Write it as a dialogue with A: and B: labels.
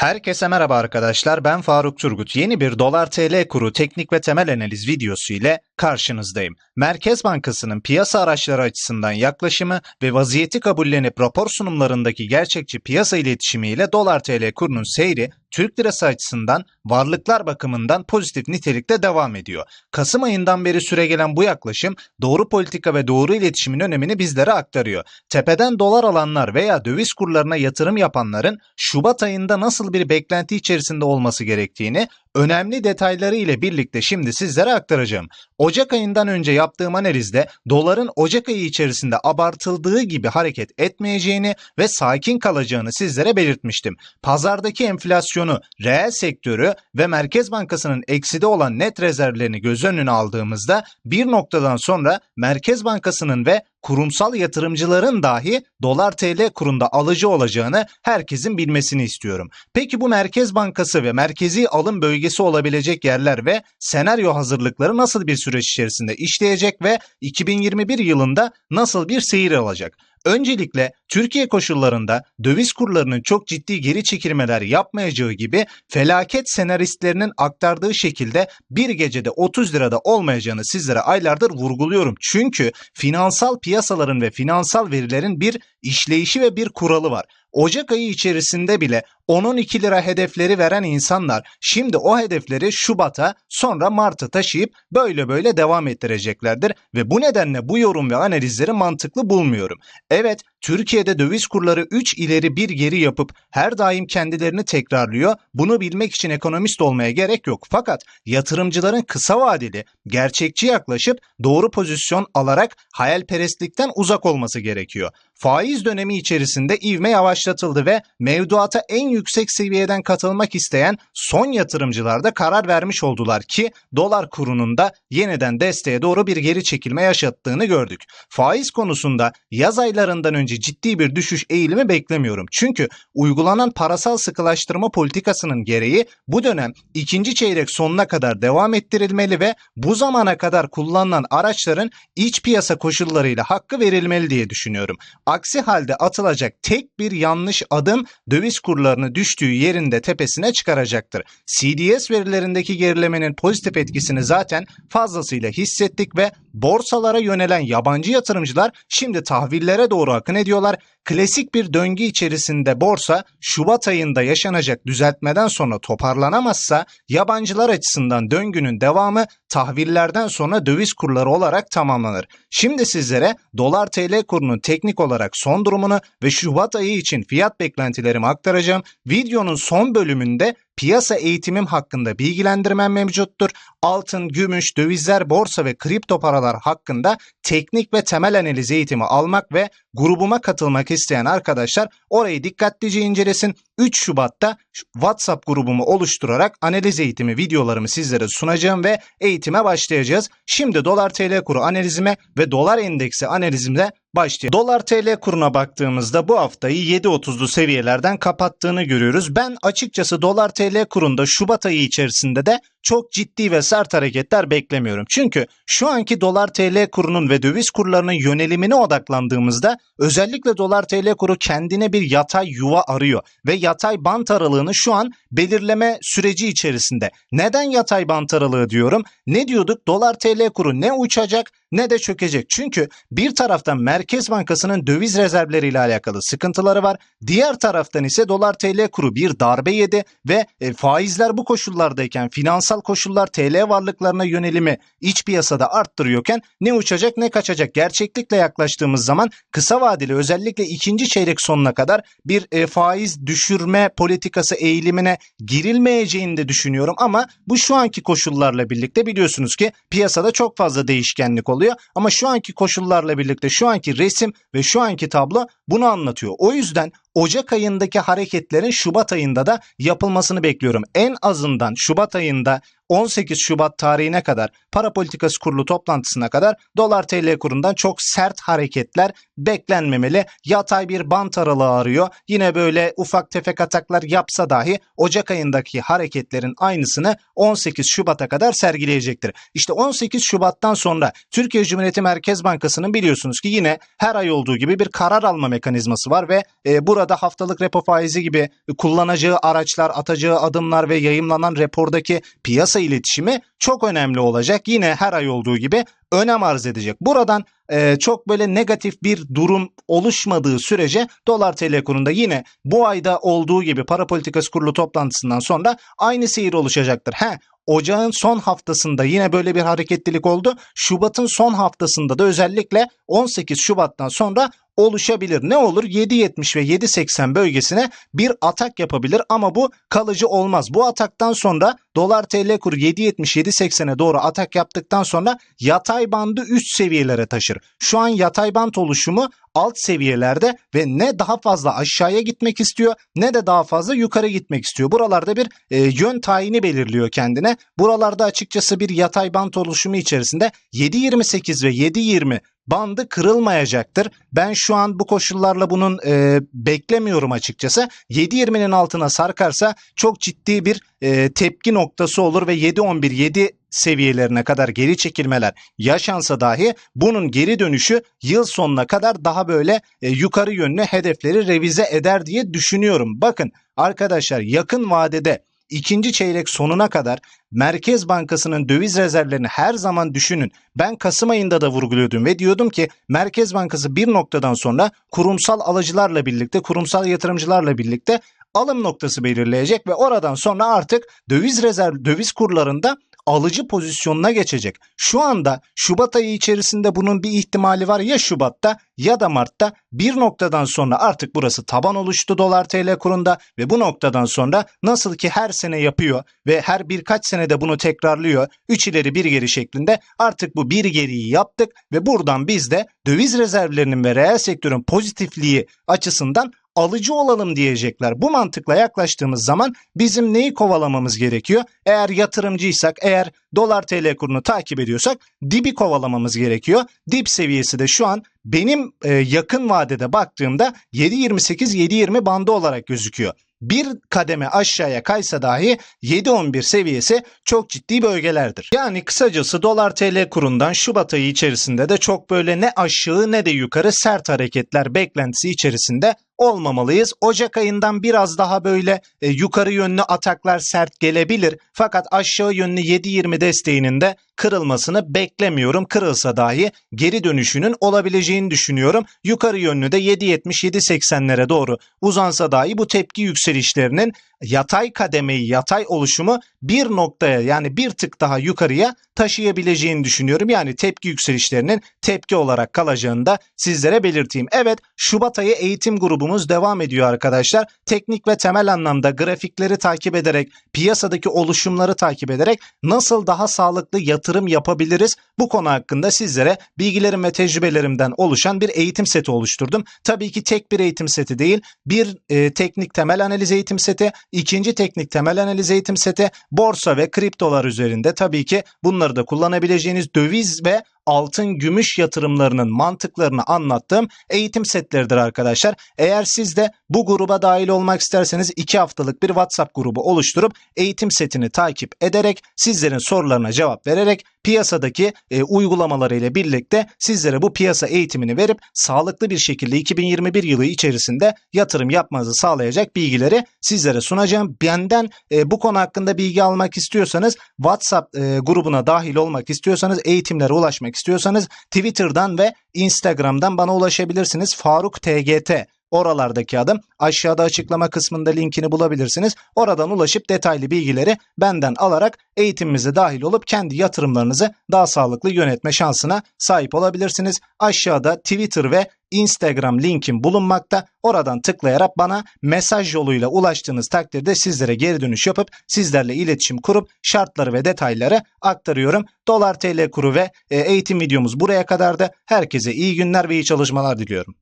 A: Herkese merhaba arkadaşlar ben Faruk Turgut. Yeni bir dolar TL kuru teknik ve temel analiz videosu ile karşınızdayım. Merkez Bankası'nın piyasa araçları açısından yaklaşımı ve vaziyeti kabullenip rapor sunumlarındaki gerçekçi piyasa iletişimiyle dolar TL kurunun seyri Türk lirası açısından varlıklar bakımından pozitif nitelikte devam ediyor. Kasım ayından beri süregelen bu yaklaşım doğru politika ve doğru iletişimin önemini bizlere aktarıyor. Tepeden dolar alanlar veya döviz kurlarına yatırım yapanların Şubat ayında nasıl bir beklenti içerisinde olması gerektiğini önemli detayları ile birlikte şimdi sizlere aktaracağım. Ocak ayından önce yaptığım analizde doların Ocak ayı içerisinde abartıldığı gibi hareket etmeyeceğini ve sakin kalacağını sizlere belirtmiştim. Pazardaki enflasyonu, reel sektörü ve Merkez Bankası'nın ekside olan net rezervlerini göz önüne aldığımızda bir noktadan sonra Merkez Bankası'nın ve kurumsal yatırımcıların dahi dolar TL kurunda alıcı olacağını herkesin bilmesini istiyorum. Peki bu Merkez Bankası ve merkezi alım bölgesi olabilecek yerler ve senaryo hazırlıkları nasıl bir süreç içerisinde işleyecek ve 2021 yılında nasıl bir seyir alacak? Öncelikle Türkiye koşullarında döviz kurlarının çok ciddi geri çekilmeler yapmayacağı gibi felaket senaristlerinin aktardığı şekilde bir gecede 30 lirada olmayacağını sizlere aylardır vurguluyorum. Çünkü finansal piyasaların ve finansal verilerin bir işleyişi ve bir kuralı var. Ocak ayı içerisinde bile 10-12 lira hedefleri veren insanlar şimdi o hedefleri Şubat'a sonra Mart'a taşıyıp böyle böyle devam ettireceklerdir ve bu nedenle bu yorum ve analizleri mantıklı bulmuyorum. Evet Türkiye'de döviz kurları 3 ileri 1 geri yapıp her daim kendilerini tekrarlıyor. Bunu bilmek için ekonomist olmaya gerek yok. Fakat yatırımcıların kısa vadeli, gerçekçi yaklaşıp doğru pozisyon alarak hayalperestlikten uzak olması gerekiyor. Faiz dönemi içerisinde ivme yavaşlatıldı ve mevduata en yüksek seviyeden katılmak isteyen son yatırımcılar da karar vermiş oldular ki dolar kurunun da yeniden desteğe doğru bir geri çekilme yaşattığını gördük. Faiz konusunda yaz aylarından önce ciddi bir düşüş eğilimi beklemiyorum. Çünkü uygulanan parasal sıkılaştırma politikasının gereği bu dönem ikinci çeyrek sonuna kadar devam ettirilmeli ve bu zamana kadar kullanılan araçların iç piyasa koşullarıyla hakkı verilmeli diye düşünüyorum. Aksi halde atılacak tek bir yanlış adım döviz kurlarını düştüğü yerinde tepesine çıkaracaktır. CDS verilerindeki gerilemenin pozitif etkisini zaten fazlasıyla hissettik ve borsalara yönelen yabancı yatırımcılar şimdi tahvillere doğru akın ediyorlar. Klasik bir döngü içerisinde borsa Şubat ayında yaşanacak düzeltmeden sonra toparlanamazsa yabancılar açısından döngünün devamı tahvillerden sonra döviz kurları olarak tamamlanır. Şimdi sizlere dolar TL kurunun teknik olarak son durumunu ve Şubat ayı için fiyat beklentilerimi aktaracağım. Videonun son bölümünde piyasa eğitimim hakkında bilgilendirmem mevcuttur. Altın, gümüş, dövizler, borsa ve kripto paralar hakkında teknik ve temel analiz eğitimi almak ve grubuma katılmak isteyen arkadaşlar orayı dikkatlice incelesin. 3 Şubat'ta WhatsApp grubumu oluşturarak analiz eğitimi videolarımı sizlere sunacağım ve eğitime başlayacağız. Şimdi dolar TL kuru analizime ve dolar endeksi analizimle başlayalım. Dolar TL kuruna baktığımızda bu haftayı 7.30'lu seviyelerden kapattığını görüyoruz. Ben açıkçası dolar TL kurunda Şubat ayı içerisinde de çok ciddi ve sert hareketler beklemiyorum. Çünkü şu anki dolar TL kurunun ve döviz kurlarının yönelimine odaklandığımızda özellikle dolar TL kuru kendine bir yatay yuva arıyor ve yatay bant aralığını şu an belirleme süreci içerisinde. Neden yatay bant aralığı diyorum? Ne diyorduk? Dolar TL kuru ne uçacak ne de çökecek. Çünkü bir taraftan Merkez Bankası'nın döviz rezervleriyle alakalı sıkıntıları var. Diğer taraftan ise dolar TL kuru bir darbe yedi ve e, faizler bu koşullardayken finansal koşullar TL varlıklarına yönelimi iç piyasada arttırıyorken ne uçacak ne kaçacak. Gerçeklikle yaklaştığımız zaman kısa vadeli özellikle ikinci çeyrek sonuna kadar bir e, faiz düşürme politikası eğilimine girilmeyeceğini de düşünüyorum ama bu şu anki koşullarla birlikte biliyorsunuz ki piyasada çok fazla değişkenlik oluyor ama şu anki koşullarla birlikte şu anki resim ve şu anki tablo bunu anlatıyor. O yüzden Ocak ayındaki hareketlerin Şubat ayında da yapılmasını bekliyorum. En azından Şubat ayında 18 Şubat tarihine kadar para politikası kurulu toplantısına kadar dolar TL kurundan çok sert hareketler beklenmemeli. Yatay bir bant aralığı arıyor. Yine böyle ufak tefek ataklar yapsa dahi Ocak ayındaki hareketlerin aynısını 18 Şubat'a kadar sergileyecektir. İşte 18 Şubat'tan sonra Türkiye Cumhuriyeti Merkez Bankası'nın biliyorsunuz ki yine her ay olduğu gibi bir karar alma mekanizması var ve e, burada haftalık repo faizi gibi kullanacağı araçlar, atacağı adımlar ve yayımlanan rapordaki piyasa iletişimi çok önemli olacak. Yine her ay olduğu gibi önem arz edecek. Buradan e, çok böyle negatif bir durum oluşmadığı sürece dolar TL kurunda yine bu ayda olduğu gibi para politikası kurulu toplantısından sonra aynı seyir oluşacaktır. He, Ocağın son haftasında yine böyle bir hareketlilik oldu. Şubat'ın son haftasında da özellikle 18 Şubat'tan sonra oluşabilir. Ne olur? 7.70 ve 7.80 bölgesine bir atak yapabilir ama bu kalıcı olmaz. Bu ataktan sonra dolar TL kuru 7.70-7.80'e doğru atak yaptıktan sonra yatay bandı üst seviyelere taşır. Şu an yatay band oluşumu alt seviyelerde ve ne daha fazla aşağıya gitmek istiyor ne de daha fazla yukarı gitmek istiyor. Buralarda bir e, yön tayini belirliyor kendine. Buralarda açıkçası bir yatay bant oluşumu içerisinde 7.28 ve 7.20 bandı kırılmayacaktır. Ben şu an bu koşullarla bunun e, beklemiyorum açıkçası. 7.20'nin altına sarkarsa çok ciddi bir e, tepki noktası olur ve 7.11 7 seviyelerine kadar geri çekilmeler yaşansa dahi bunun geri dönüşü yıl sonuna kadar daha böyle e, yukarı yönlü hedefleri revize eder diye düşünüyorum. Bakın arkadaşlar yakın vadede ikinci çeyrek sonuna kadar Merkez Bankası'nın döviz rezervlerini her zaman düşünün. Ben Kasım ayında da vurguluyordum ve diyordum ki Merkez Bankası bir noktadan sonra kurumsal alıcılarla birlikte, kurumsal yatırımcılarla birlikte alım noktası belirleyecek ve oradan sonra artık döviz rezerv döviz kurlarında alıcı pozisyonuna geçecek. Şu anda Şubat ayı içerisinde bunun bir ihtimali var ya Şubat'ta ya da Mart'ta bir noktadan sonra artık burası taban oluştu dolar TL kurunda ve bu noktadan sonra nasıl ki her sene yapıyor ve her birkaç senede bunu tekrarlıyor 3 ileri bir geri şeklinde artık bu bir geriyi yaptık ve buradan biz de döviz rezervlerinin ve reel sektörün pozitifliği açısından alıcı olalım diyecekler. Bu mantıkla yaklaştığımız zaman bizim neyi kovalamamız gerekiyor? Eğer yatırımcıysak, eğer dolar TL kurunu takip ediyorsak dibi kovalamamız gerekiyor. Dip seviyesi de şu an benim e, yakın vadede baktığımda 7.28-7.20 bandı olarak gözüküyor bir kademe aşağıya kaysa dahi 7.11 seviyesi çok ciddi bölgelerdir. Yani kısacası dolar TL kurundan Şubat ayı içerisinde de çok böyle ne aşağı ne de yukarı sert hareketler beklentisi içerisinde olmamalıyız. Ocak ayından biraz daha böyle e, yukarı yönlü ataklar sert gelebilir. Fakat aşağı yönlü 7.20 desteğinin de kırılmasını beklemiyorum. Kırılsa dahi geri dönüşünün olabileceğini düşünüyorum. Yukarı yönlü de 7.70-7.80'lere doğru uzansa dahi bu tepki yükselişlerinin yatay kademeyi, yatay oluşumu bir noktaya yani bir tık daha yukarıya taşıyabileceğini düşünüyorum. Yani tepki yükselişlerinin tepki olarak kalacağını da sizlere belirteyim. Evet Şubat ayı eğitim grubumuz devam ediyor arkadaşlar. Teknik ve temel anlamda grafikleri takip ederek, piyasadaki oluşumları takip ederek nasıl daha sağlıklı yatırım yapabiliriz? Bu konu hakkında sizlere bilgilerim ve tecrübelerimden oluşan bir eğitim seti oluşturdum. Tabii ki tek bir eğitim seti değil, bir e, teknik temel analiz eğitim seti, ikinci teknik temel analiz eğitim seti, borsa ve kriptolar üzerinde tabii ki bunları da kullanabileceğiniz döviz ve altın, gümüş yatırımlarının mantıklarını anlattığım eğitim setleridir arkadaşlar. Eğer siz de bu gruba dahil olmak isterseniz 2 haftalık bir WhatsApp grubu oluşturup eğitim setini takip ederek sizlerin sorularına cevap vererek piyasadaki e, uygulamaları ile birlikte sizlere bu piyasa eğitimini verip sağlıklı bir şekilde 2021 yılı içerisinde yatırım yapmanızı sağlayacak bilgileri sizlere sunacağım. Benden e, bu konu hakkında bilgi almak istiyorsanız WhatsApp e, grubuna dahil olmak istiyorsanız eğitimlere ulaşmak istiyorsanız Twitter'dan ve Instagram'dan bana ulaşabilirsiniz. Faruk TGT oralardaki adım. Aşağıda açıklama kısmında linkini bulabilirsiniz. Oradan ulaşıp detaylı bilgileri benden alarak eğitimimize dahil olup kendi yatırımlarınızı daha sağlıklı yönetme şansına sahip olabilirsiniz. Aşağıda Twitter ve Instagram linkim bulunmakta. Oradan tıklayarak bana mesaj yoluyla ulaştığınız takdirde sizlere geri dönüş yapıp sizlerle iletişim kurup şartları ve detayları aktarıyorum. Dolar TL kuru ve e, eğitim videomuz buraya kadardı. Herkese iyi günler ve iyi çalışmalar diliyorum.